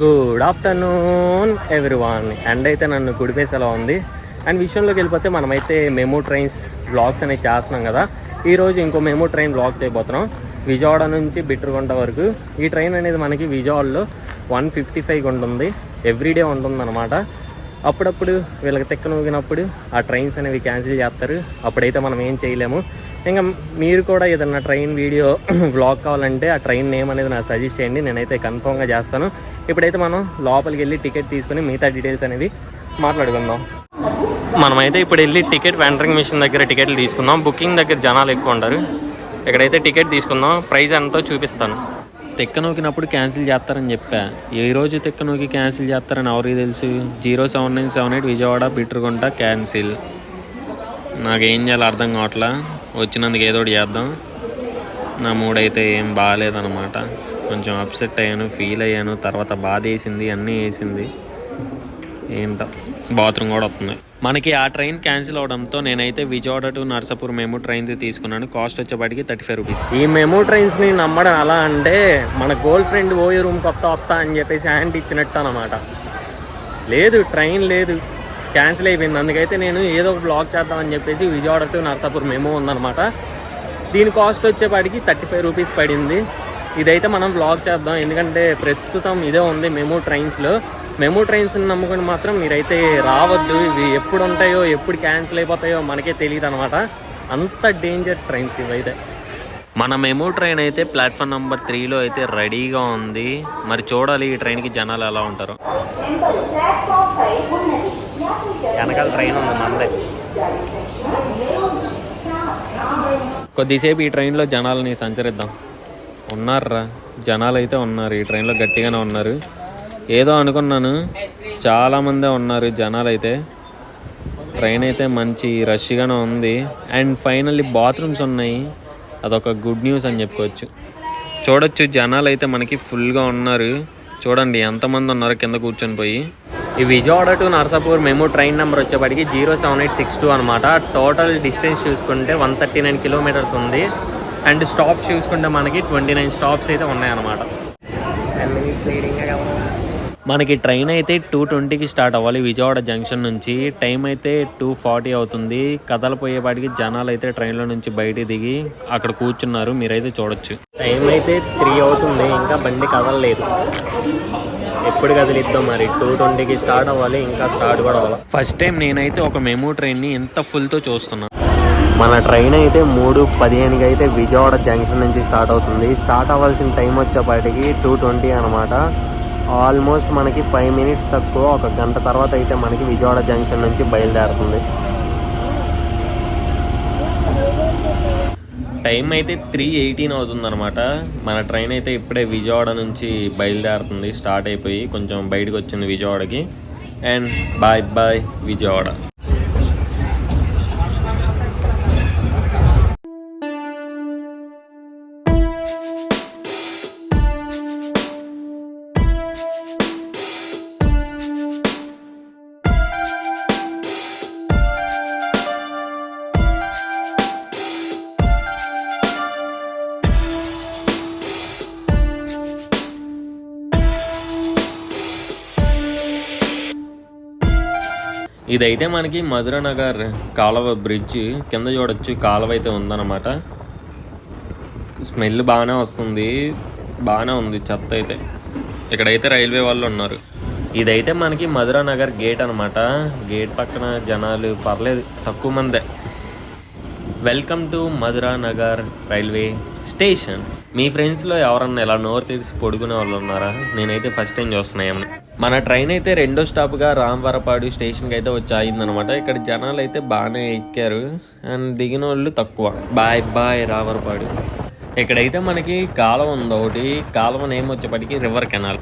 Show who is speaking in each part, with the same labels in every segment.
Speaker 1: Good afternoon everyone end అయితే నన్ను గుడిపేసేలా ఉంది. అండ్ విషయంలోకి వెళ్ళిపోతే మనమైతే మెమో ట్రైన్స్ బ్లాగ్స్ అనేవి చేస్తున్నాం కదా. ఈరోజు ఇంకో మెమో ట్రైన్ బ్లాగ్ చేయబోతున్నాం. విజయవాడ నుంచి బిట్రగుంట వరకు. ఈ ట్రైన్ అనేది మనకి విజయవాడలో వన్ ఫిఫ్టీ ఫైవ్ ఉంటుంది. ఎవ్రీడే ఉంటుంది అనమాట అప్పుడప్పుడు వీళ్ళకి తెక్కనూగినప్పుడు ఆ ట్రైన్స్ అనేవి క్యాన్సిల్ చేస్తారు. అప్పుడైతే మనం ఏం చేయలేము. ఇంకా మీరు కూడా ఏదన్నా ట్రైన్ వీడియో వ్లాగ్ కావాలంటే ఆ ట్రైన్ నేమ్ అనేది నాకు సజెస్ట్ చేయండి. నేనైతే కన్ఫామ్గా చేస్తాను. ఇప్పుడైతే మనం లోపలికి వెళ్ళి టికెట్ తీసుకుని మిగతా డీటెయిల్స్ అనేవి మాట్లాడుకుందాం. మనమైతే ఇప్పుడు వెళ్ళి టికెట్ వెంటరింగ్ మిషన్ దగ్గర టికెట్లు తీసుకుందాం. బుకింగ్ దగ్గర జనాలు ఎక్కువ ఉంటారు. ఇక్కడైతే టికెట్ తీసుకుందాం. ప్రైస్ ఎంతో చూపిస్తాను. తెక్కనూకినప్పుడు క్యాన్సిల్ చేస్తారని చెప్పా. ఏ రోజు తెక్కనూకి క్యాన్సిల్ చేస్తారని ఎవరికి తెలుసు? Zero seven nine seven eight Vijayawada Bitragunta cancel. నాకేం చేయాలో అర్థం కావట్లా. వచ్చినందుకు ఏదో ఒకటి చేద్దాం. నా మూడ్ అయితే ఏం బాగాలేదన్నమాట. కొంచెం అప్సెట్ అయ్యాను ఫీల్ అయ్యాను తర్వాత బాధ వేసింది అన్నీ వేసింది. ఏంటో బాత్రూమ్ కూడా వస్తుంది. మనకి ఆ ట్రైన్ క్యాన్సిల్ అవడంతో నేనైతే విజయవాడ టు నర్సాపూర్ మేము ట్రైన్ తీసుకున్నాను. కాస్ట్ వచ్చేపాటికి థర్టీ ఫైవ్ రూపీస్ ఈ మెమో ట్రైన్స్ని నమ్మడం ఎలా అంటే మన గర్ల్ ఫ్రెండ్ ఓయే రూమ్ కొత్త వస్తా అని చెప్పేసి హ్యాండ్ ఇచ్చినట్టు అనమాట లేదు ట్రైన్ లేదు. క్యాన్సిల్ అయిపోయింది. అందుకైతే నేను ఏదో ఒక బ్లాగ్ చేద్దామని చెప్పేసి విజయవాడ టు నర్సాపూర్ మెమో ఉందన్నమాట. దీని కాస్ట్ వచ్చేపాటికి థర్టీ ఫైవ్ రూపీస్ పడింది. ఇదైతే మనం బ్లాగ్ చేద్దాం. ఎందుకంటే ప్రస్తుతం ఇదే ఉంది మెమో ట్రైన్స్లో మెమో ట్రైన్స్ని నమ్ముకొని మాత్రం మీరైతే రావద్దు. ఇవి ఎప్పుడు ఉంటాయో ఎప్పుడు క్యాన్సిల్ అయిపోతాయో మనకే తెలియదు అనమాట అంత డేంజర్ ట్రైన్స్ ఇవైతే. మన మెమో ట్రైన్ అయితే ప్లాట్ఫామ్ నెంబర్ త్రీలో అయితే రెడీగా ఉంది. మరి చూడాలి ఈ ట్రైన్కి జనాలు ఎలా ఉంటారు. వెనకాల ట్రైన్ ఉంది మనదే. కొద్దిసేపు ఈ ట్రైన్లో జనాలని సంచరిద్దాం. ఉన్నారా జనాలు అయితే ఉన్నారు. ఈ ట్రైన్లో గట్టిగానే ఉన్నారు. ఏదో అనుకున్నాను. చాలామందే ఉన్నారు జనాలు అయితే ట్రైన్ అయితే మంచి రష్గానే ఉంది. అండ్ ఫైనల్లీ బాత్రూమ్స్ ఉన్నాయి. అదొక గుడ్ న్యూస్ అని చెప్పుకోవచ్చు. చూడొచ్చు. జనాలు అయితే మనకి ఫుల్గా ఉన్నారు. చూడండి ఎంతమంది ఉన్నారు కింద కూర్చొని పోయి. ఈ విజయవాడ టు నర్సాపూర్ మేము ట్రైన్ నెంబర్ వచ్చేప్పటికి zero seven eight six two అనమాట టోటల్ డిస్టెన్స్ చూసుకుంటే వన్ థర్టీ నైన్ కిలోమీటర్స్ ఉంది. అండ్ స్టాప్స్ చూసుకుంటే మనకి ట్వంటీ నైన్ స్టాప్స్ అయితే ఉన్నాయన్నమాట. మనకి ట్రైన్ అయితే టూ ట్వంటీకి స్టార్ట్ అవ్వాలి. విజయవాడ జంక్షన్ నుంచి టైం అయితే టూ ఫార్టీ అవుతుంది. కదలపోయేపాటికి జనాలు అయితే ట్రైన్లో నుంచి బయట దిగి అక్కడ కూర్చున్నారు. మీరైతే చూడొచ్చు. టైం అయితే త్రీ అవుతుంది. ఇంకా బండి కదలలేదు. ఎప్పుడు కదిలిద్దాం మరి? టూ ట్వంటీకి స్టార్ట్ అవ్వాలి. ఇంకా స్టార్ట్ కూడా అవ్వాలి? ఫస్ట్ టైం నేనైతే ఒక మెమో ట్రైన్ని ఎంత ఫుల్తో చూస్తున్నాను మన ట్రైన్ అయితే మూడు పదిహేనుకి అయితే విజయవాడ జంక్షన్ నుంచి స్టార్ట్ అవుతుంది. స్టార్ట్ అవ్వాల్సిన టైం వచ్చేపాటికి టూ ట్వంటీ అనమాట ఆల్మోస్ట్ మనకి ఫైవ్ మినిట్స్ తక్కువ ఒక గంట తర్వాత అయితే మనకి విజయవాడ జంక్షన్ నుంచి బయలుదేరుతుంది. టైం అయితే త్రీ ఎయిటీన్ అవుతుందన్నమాట. మన ట్రైన్ అయితే ఇప్పుడే విజయవాడ నుంచి బయలుదేరుతుంది. స్టార్ట్ అయిపోయి కొంచెం బయటకు వచ్చింది విజయవాడకి. And bye bye Vijayawada. ఇదైతే మనకి మధుర నగర్ కాలువ బ్రిడ్జ్ కింద చూడొచ్చు. కాలువ అయితే ఉందన్నమాట. స్మెల్ బాగానే వస్తుంది. బాగానే ఉంది చెత్త అయితే. ఇక్కడైతే రైల్వే వాళ్ళు ఉన్నారు. ఇదైతే మనకి మధుర నగర్ గేట్ అనమాట గేట్ పక్కన జనాలు పర్లేదు తక్కువ మందే. Welcome to Madhura Nagar railway station. మీ ఫ్రెండ్స్లో ఎవరన్నా ఇలా నోరు తెరిచి పొడుకునే వాళ్ళు ఉన్నారా? నేనైతే ఫస్ట్ టైం చూస్తున్నాను మన ట్రైన్ అయితే రెండో స్టాప్గా రామవరపాడు స్టేషన్కి అయితే వచ్చి అయిందనమాట ఇక్కడ జనాలు అయితే బాగానే ఎక్కారు. అండ్ దిగిన వాళ్ళు తక్కువ. Bye bye Ravarapadu. ఇక్కడైతే మనకి కాలువ ఉంది ఒకటి. కాలువ నేమ్ వచ్చేప్పటికి river canal.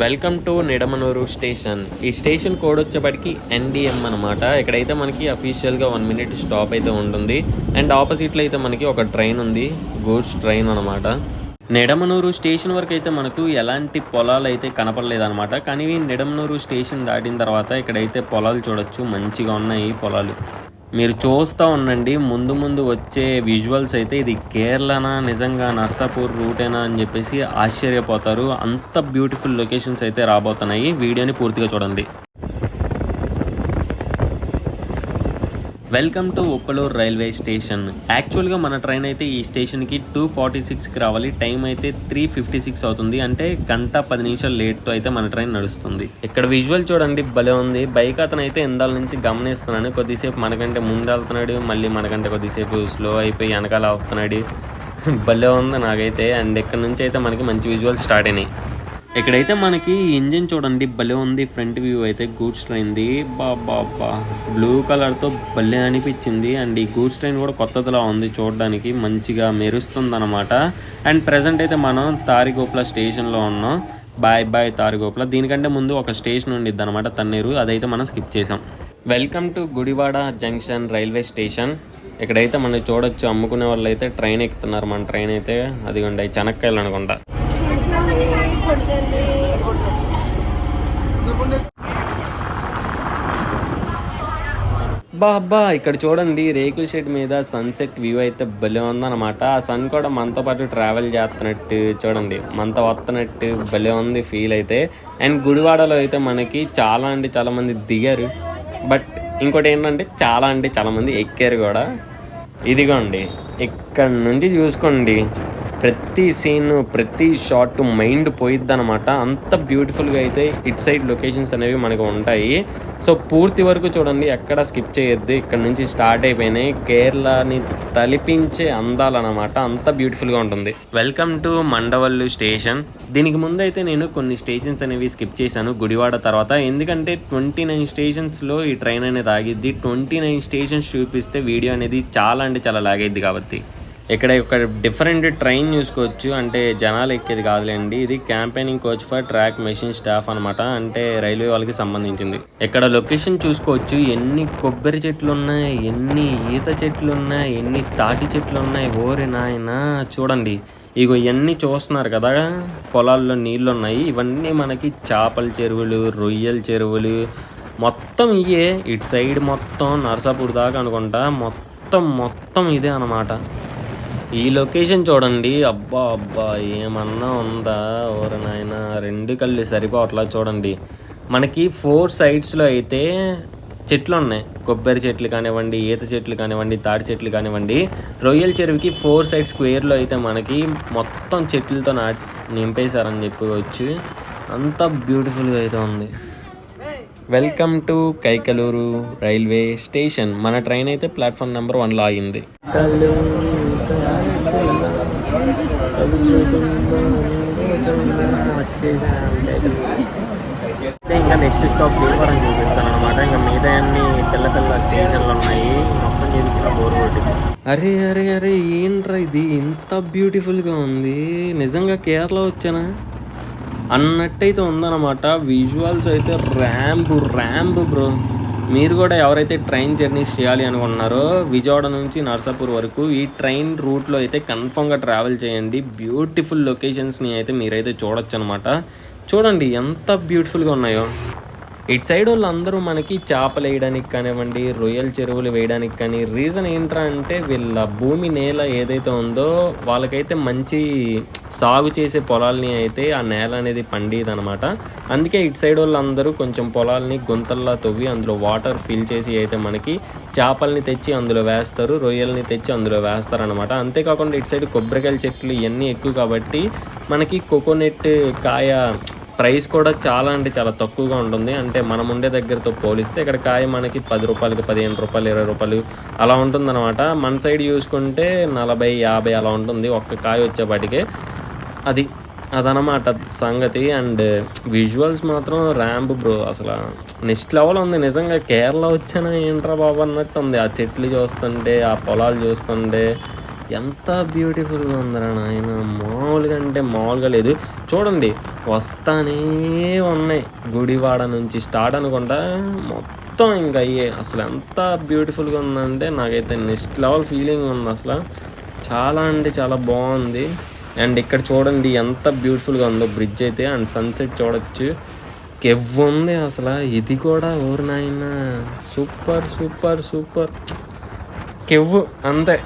Speaker 1: Welcome to Nidamanuru station. ఈ స్టేషన్ కోడ్ వచ్చేప్పటికి ఎన్డిఎం అనమాట ఇక్కడైతే మనకి అఫీషియల్గా వన్ మినిట్ స్టాప్ అయితే ఉంటుంది. అండ్ ఆపోజిట్లో అయితే మనకి ఒక ట్రైన్ ఉంది. గూడ్స్ ట్రైన్ అనమాట నిడమనూరు స్టేషన్ వరకు అయితే మనకు ఎలాంటి పొలాలు అయితే కనపడలేదు అనమాట కానీ నిడమనూరు స్టేషన్ దాటిన తర్వాత ఇక్కడైతే పొలాలు చూడొచ్చు. మంచిగా ఉన్నాయి పొలాలు. మీరు చూస్తూ ఉండండి. ముందు ముందు వచ్చే విజువల్స్ అయితే ఇది కేరళనా నిజంగా నర్సాపూర్ రూటేనా అని చెప్పేసి ఆశ్చర్యపోతారు. అంత బ్యూటిఫుల్ లొకేషన్స్ అయితే రాబోతున్నాయి. వీడియోని పూర్తిగా చూడండి. Welcome to Uppaluru railway station. యాక్చువల్గా మన ట్రైన్ అయితే ఈ స్టేషన్కి టూ ఫార్టీ సిక్స్కి రావాలి. టైం అయితే త్రీ ఫిఫ్టీ సిక్స్ అవుతుంది. అంటే గంట పది నిమిషాలు లేట్తో అయితే మన ట్రైన్ నడుస్తుంది. ఇక్కడ విజువల్ చూడండి భలే ఉంది. బైక్ అతను అయితే ఇందాల నుంచి గమనిస్తున్నాను కొద్దిసేపు మనకంటే ముందు వెళ్తున్నాడు. మళ్ళీ మనకంటే కొద్దిసేపు స్లో అయిపోయి వెనకాల అవుతున్నాడు భలే ఉంది నాకైతే. అండ్ ఇక్కడ నుంచి అయితే మనకి మంచి విజువల్ స్టార్ట్ అయినాయి. ఇక్కడైతే మనకి ఇంజిన్ చూడండి భలే ఉంది. ఫ్రంట్ వ్యూ అయితే గూడ్స్ ట్రైన్ది బా బ్లూ కలర్తో భలే అనిపించింది. అండ్ ఈ గూడ్స్ ట్రైన్ కూడా కొత్తదిలా ఉంది చూడడానికి. మంచిగా మెరుస్తుంది అనమాట అండ్ ప్రజెంట్ అయితే మనం తారిగోప్ల స్టేషన్లో ఉన్నాం. Bye bye Tarigoppula. దీనికంటే ముందు ఒక స్టేషన్ ఉండిద్ది అనమాట తన్నీరు. అదైతే మనం స్కిప్ చేసాం. Welcome to Gudivada junction railway station. ఇక్కడైతే మనం చూడొచ్చు అమ్ముకునే వాళ్ళు అయితే ట్రైన్ ఎక్కుతున్నారు. మన ట్రైన్ అయితే అదిగోండి అవి చెనక్కాయలు అనుకుంటా. బాబా ఇక్కడ చూడండి రేకుల షెడ్ మీద సన్సెట్ వ్యూ అయితే భలే ఉందన్నమాట. ఆ సన్ కూడా మనతో పాటు ట్రావెల్ చేస్తున్నట్టు చూడండి. మనతో వస్తున్నట్టు భలే ఉంది ఫీల్ అయితే. అండ్ గుడివాడలో అయితే మనకి చాలా అంటే చాలా మంది దిగారు. బట్ ఇంకోటి ఏంటంటే చాలా అంటే చాలా మంది ఎక్కారు కూడా. ఇదిగోండి ఇక్కడ నుంచి చూసుకోండి. ప్రతి సీన్ ప్రతి షాట్ మైండ్ పోయిద్ది అనమాట అంత బ్యూటిఫుల్గా అయితే ఇట్ సైడ్ లొకేషన్స్ అనేవి మనకు ఉంటాయి. సో పూర్తి వరకు చూడండి ఎక్కడ స్కిప్ చేయొద్దు. ఇక్కడ నుంచి స్టార్ట్ అయిపోయినాయి. కేరళని తలిపించే అందాలన్నమాట అంత బ్యూటిఫుల్గా ఉంటుంది. Welcome to Mandavalli station. దీనికి ముందు అయితే నేను కొన్ని స్టేషన్స్ అనేవి స్కిప్ చేశాను గుడివాడ తర్వాత. ఎందుకంటే ట్వంటీ నైన్ స్టేషన్స్లో ఈ ట్రైన్ అనేది ఆగిద్ది. ట్వంటీ నైన్ స్టేషన్స్ చూపిస్తే వీడియో అనేది చాలా అంటే చాలా లాగైద్ది కాబట్టి. ఇక్కడ ఒక డిఫరెంట్ ట్రైన్ చూసుకోవచ్చు. అంటే జనాలు ఎక్కేది కాదులేండి. ఇది campaigning coach for track machine staff అనమాట అంటే రైల్వే వాళ్ళకి సంబంధించింది. ఇక్కడ లొకేషన్ చూసుకోవచ్చు. ఎన్ని కొబ్బరి చెట్లు ఉన్నాయి ఎన్ని ఈత చెట్లు ఉన్నాయి ఎన్ని తాటి చెట్లు ఉన్నాయి. ఓరి నాయన చూడండి. ఇగో ఇవన్నీ చూస్తున్నారు కదా. పొలాల్లో నీళ్ళు ఉన్నాయి ఇవన్నీ మనకి చేపల చెరువులు రొయ్యల చెరువులు. మొత్తం ఇయే. ఇటు సైడ్ మొత్తం నర్సాపూర్ దాకా అనుకుంటా. మొత్తం మొత్తం ఇదే అనమాట ఈ లొకేషన్ చూడండి. అబ్బా అబ్బా ఏమన్నా ఉందా? ఓర నాయన రెండు కళ్ళు సరిపోవట్లా చూడండి. మనకి ఫోర్ సైడ్స్లో అయితే చెట్లు ఉన్నాయి. కొబ్బరి చెట్లు కానివ్వండి ఈత చెట్లు కానివ్వండి తాటి చెట్లు కానివ్వండి. రొయ్యల చెరువుకి ఫోర్ సైడ్ స్క్వేర్లో అయితే మనకి మొత్తం చెట్లతో నా నింపేశారని చెప్పుకోవచ్చు అంత బ్యూటిఫుల్గా అయితే ఉంది. Welcome to Kaikaluru railway station మన ట్రైన్ అయితే ప్లాట్ఫామ్ నెంబర్ వన్లో ఆగింది. ఇంకా నెక్స్ట్ స్టాప్ భీమవరం చూపిస్తాను అనమాట ఇంకా మిగతా అన్ని పిల్ల పిల్ల స్టేషన్లు ఉన్నాయి. మొత్తం చూపించిన బోర్ కొట్టింది అరే అరే అరే ఏంట్రా ఇది? ఇంత బ్యూటిఫుల్గా ఉంది. నిజంగా కేరళ వచ్చానా? అన్నట్టయితే ఉందన్నమాట. విజువల్స్ అయితే ర్యాంప్ ర్యాంప్ బ్రో మీరు కూడా ఎవరైతే ట్రైన్ జర్నీస్ చేయాలి అనుకుంటున్నారో విజయవాడ నుంచి నర్సాపూర్ వరకు ఈ ట్రైన్ రూట్లో అయితే కన్ఫామ్గా ట్రావెల్ చేయండి. బ్యూటిఫుల్ లొకేషన్స్ని అయితే మీరైతే చూడొచ్చు అనమాట చూడండి ఎంత బ్యూటిఫుల్గా ఉన్నాయో. ఇటు సైడ్ వాళ్ళందరూ మనకి చేపలు వేయడానికి కానివ్వండి రొయ్యల చెరువులు వేయడానికి కానీ రీజన్ ఏంట్రా అంటే వీళ్ళ భూమి నేల ఏదైతే ఉందో వాళ్ళకైతే మంచి సాగు చేసే పొలాల్ని అయితే ఆ నేల అనేది పండిది అనమాట అందుకే ఇటు సైడ్ వాళ్ళందరూ కొంచెం పొలాల్ని గుంతల్లా తవ్వి అందులో వాటర్ ఫిల్ చేసి అయితే మనకి చేపల్ని తెచ్చి అందులో వేస్తారు రొయ్యల్ని తెచ్చి అందులో వేస్తారనమాట అంతేకాకుండా ఇటు సైడ్ కొబ్బరికాయల చెట్లు ఇవన్నీ ఎక్కువ కాబట్టి మనకి కోకోనట్ కాయ ప్రైస్ కూడా చాలా అంటే చాలా తక్కువగా ఉంటుంది. అంటే మనం ఉండే దగ్గరతో పోలిస్తే ఇక్కడ కాయ మనకి పది రూపాయలకి పదిహేను రూపాయలు ఇరవై రూపాయలు అలా ఉంటుందన్నమాట. మన సైడ్ చూసుకుంటే నలభై యాభై అలా ఉంటుంది ఒక్క కాయ వచ్చేపాటికే. అది అదనమాట సంగతి. అండ్ విజువల్స్ మాత్రం ర్యాంప్ బ్రో అసలు నెక్స్ట్ లెవెల్ ఉంది. నిజంగా కేరళ వచ్చానా ఏంట్రా బాబు అన్నట్టు ఉంది. ఆ చెట్లు చూస్తుంటే ఆ పొలాలు చూస్తుంటే ఎంత బ్యూటిఫుల్గా ఉందిరా నాయన. మామూలుగా అంటే మామూలుగా లేదు. చూడండి వస్తానే ఉన్నాయి. గుడివాడ నుంచి స్టార్ట్ అనుకుంటా మొత్తం ఇంకా అయ్యే. అసలు ఎంత బ్యూటిఫుల్గా ఉందంటే నాకైతే నెక్స్ట్ లెవెల్ ఫీలింగ్ ఉంది అసలు. చాలా అంటే చాలా బాగుంది. అండ్ ఇక్కడ చూడండి ఎంత బ్యూటిఫుల్గా ఉందో బ్రిడ్జ్ అయితే అండ్ సన్సెట్ చూడొచ్చు. కెవ్ ఉంది అసలు. ఇది కూడా ఊరు నాయన. Super super super. కెవ్వు అంతే.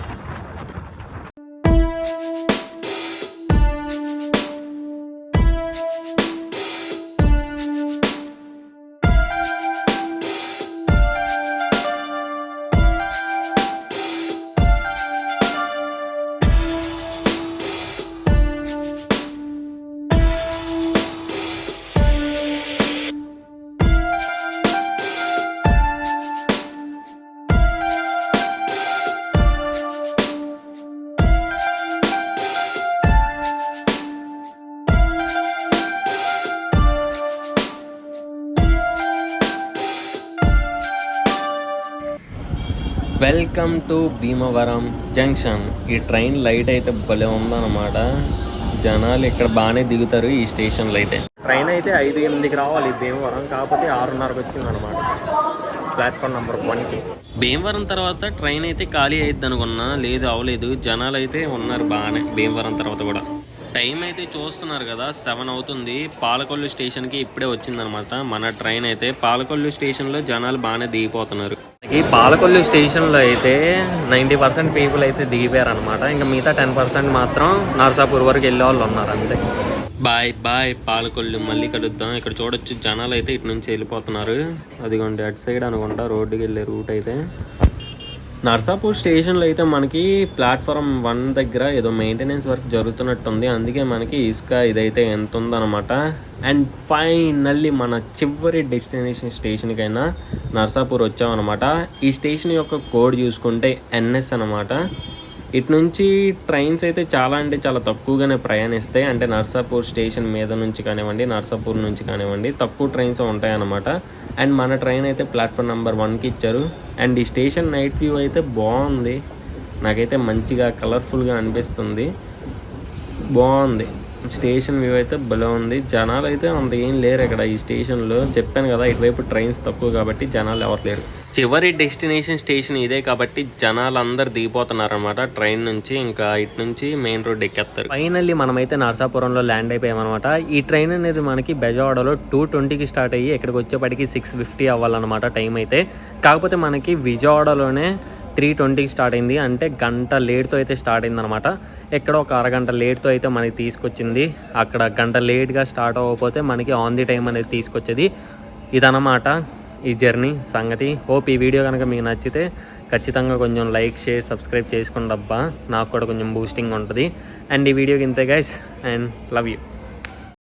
Speaker 1: వెల్కమ్ టు భీమవరం జంక్షన్ ఈ ట్రైన్ లైట్ అయితే భలే ఉందన్నమాట. జనాలు ఇక్కడ బాగానే దిగుతారు ఈ స్టేషన్లో అయితే. ట్రైన్ అయితే ఐదు ఎనిమిదికి రావాలి భీమవరం కాకపోతే ఆరున్నరకు వచ్చింది అనమాట ప్లాట్ఫామ్ నెంబర్ వన్కి భీమవరం తర్వాత ట్రైన్ అయితే ఖాళీ అయ్యిద్ది అనుకున్నా. లేదు అవలేదు. జనాలు అయితే ఉన్నారు బాగానే భీమవరం తర్వాత కూడా. టైం అయితే చూస్తున్నారు కదా సెవెన్ అవుతుంది. పాలకొల్లు స్టేషన్కి ఇప్పుడే వచ్చిందనమాట. మన ట్రైన్ అయితే పాలకొల్లు స్టేషన్లో జనాలు బాగానే దిగిపోతున్నారు. ఈ పాలకొల్లు స్టేషన్లో అయితే నైంటీ పర్సెంట్ పీపుల్ అయితే దిగిపోయారనమాట. ఇంకా మిగతా టెన్ పర్సెంట్ మాత్రం నర్సాపూర్ వరకు వెళ్ళే వాళ్ళు ఉన్నారు అంతే. Bye bye Palakollu. మళ్ళీ కలుద్దాం. ఇక్కడ చూడొచ్చు జనాలు అయితే ఇటు నుంచి వెళ్ళిపోతున్నారు. అదిగోండి అటు సైడ్ అనుకుంటా రోడ్డుకి వెళ్ళే రూట్ అయితే. నర్సాపూర్ స్టేషన్లో అయితే మనకి ప్లాట్ఫామ్ వన్ దగ్గర ఏదో మెయింటెనెన్స్ వర్క్ జరుగుతున్నట్టుంది. అందుకే మనకి ఇసుక ఇదైతే ఎంత ఉందన్నమాట అండ్ ఫైనల్లీ మన చివరి డెస్టినేషన్ స్టేషన్కైనా నర్సాపూర్ వచ్చామన్నమాట. ఈ స్టేషన్ యొక్క కోడ్ చూసుకుంటే ఎన్ఎస్ అనమాట ఇటు నుంచి ట్రైన్స్ అయితే చాలా అంటే చాలా తక్కువగానే ప్రయాణిస్తాయి. అంటే నర్సాపూర్ స్టేషన్ మీద నుంచి కానివ్వండి నర్సాపూర్ నుంచి కానివ్వండి తక్కువ ట్రైన్స్ ఉంటాయన్నమాట. అండ్ మన ట్రైన్ అయితే ప్లాట్ఫామ్ నెంబర్ వన్కి ఇచ్చారు. అండ్ ఈ స్టేషన్ నైట్ వ్యూ అయితే బాగుంది. నాకైతే మంచిగా కలర్ఫుల్గా అనిపిస్తుంది. బాగుంది. స్టేషన్ వ్యూ అయితే భలే ఉంది. జనాలు అయితే అంత ఏం లేరు ఇక్కడ ఈ స్టేషన్లో. చెప్పాను కదా ఇటువైపు ట్రైన్స్ తక్కువ కాబట్టి జనాలు ఎవరు లేరు. చివరి డెస్టినేషన్ స్టేషన్ ఇదే కాబట్టి జనాలు అందరు దిగిపోతున్నారు అనమాట ట్రైన్ నుంచి ఇంకా ఇటు నుంచి మెయిన్ రోడ్ ఎక్కేస్తారు. ఫైనల్లీ మనమైతే నర్సాపురంలో ల్యాండ్ అయిపోయామన్నమాట. ఈ ట్రైన్ అనేది మనకి బెజవాడలో టూ ట్వంటీకి స్టార్ట్ అయ్యి ఇక్కడికి వచ్చేప్పటికి సిక్స్ ఫిఫ్టీ అవ్వాలన్నమాట టైం అయితే. కాకపోతే మనకి విజయవాడలోనే త్రీ ట్వంటీకి స్టార్ట్ అయింది. అంటే గంట లేట్తో అయితే స్టార్ట్ అయింది అనమాట ఎక్కడో ఒక అరగంట లేట్తో అయితే మనకి తీసుకొచ్చింది. అక్కడ గంట లేట్గా స్టార్ట్ అవ్వకపోతే మనకి ఆన్ ది టైం అనేది తీసుకొచ్చేది. ఇదన్నమాట. ఈ జర్నీ సంగతి. హోప్ ఈ వీడియో కనుక మీకు నచ్చితే ఖచ్చితంగా కొంచెం లైక్ షేర్ సబ్స్క్రైబ్ చేసుకోండి అబ్బా. నాకు కూడా కొంచెం బూస్టింగ్ ఉంటుంది. అండ్ ఈ వీడియోకి ఇంతే గైస్ అండ్ లవ్ యూ